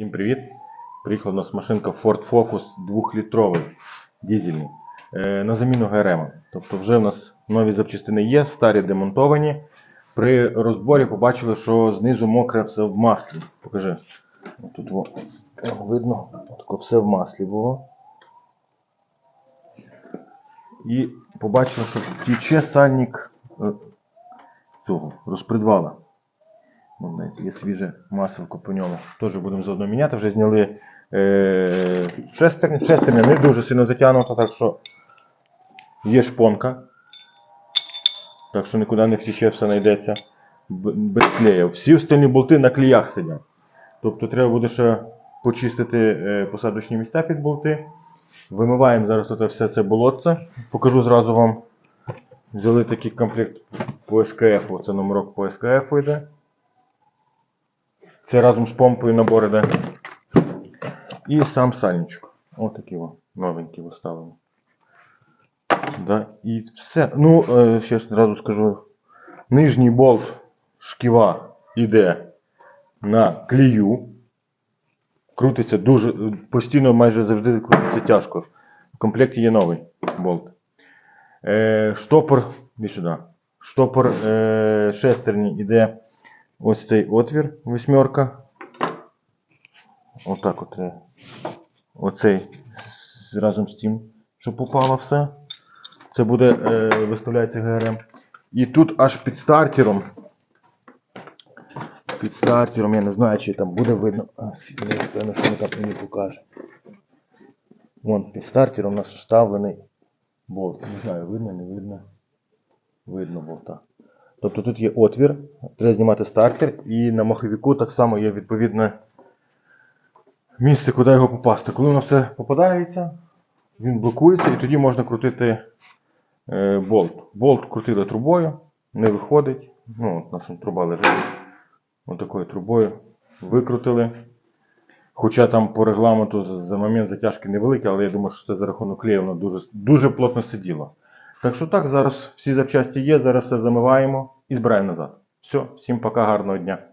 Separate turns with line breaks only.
Всім привіт! Приїхала у нас машинка Ford Focus 2-літровий дизельний е, на заміну ГРМ. Тобто вже в нас нові запчастини є, старі демонтовані. При розборі побачили, що знизу мокре все в маслі. Покажи. Тут о, видно, тако все в маслі було. І побачили, що тіче сальник е, цього розпредвала. Ну, знаєте, є свіже маселко по ньому. Теж будемо заодно міняти. Вже зняли е, шестерня. Шестерня не дуже сильно затягнута, так що є шпонка. Так що нікуди не втіче, все знайдеться без клея. Всі остальні болти на клеях сидять. Тобто треба буде ще почистити е, посадочні місця під болти. Вимиваємо зараз тут все це болотце. Покажу зразу вам. Взяли такий комплект по СКФ. Це номерок по СКФ йде. Це разом з помпою набор іде. І сам сальничок. Ось такий о, новенький поставили. Да, і все. Ну, е, ще ж зразу скажу. Нижній болт шківа йде на клею. Крутиться дуже, постійно майже завжди крутиться тяжко. В комплекті є новий болт. Е, штопор, іди сюди. Штопор е, шестерні йде ось цей отвір, восьмерка. Отак от. Оцей разом з тим, що попало все. Це буде, е, виставляється ГРМ. І тут аж під стартером. Під стартером, я не знаю, чи там буде видно. Секунду, що так мені покаже. Вон, під стартером у нас вставлений болт. Не знаю, видно, не видно. Видно болта. Тобто тут є отвір, треба знімати стартер, і на маховіку так само є відповідне місце, куди його попасти. Коли воно все попадається, він блокується і тоді можна крутити е, болт. Болт крутили трубою, не виходить. Ну, от нас труба лежить. Ось трубою викрутили. Хоча там по регламенту за момент затяжки невеликий, але я думаю, що це за рахунок клею воно дуже, дуже плотно сиділо. Так що так, зараз всі запчасті є, зараз все замиваємо і збираємо назад. Все, всім пока, гарного дня.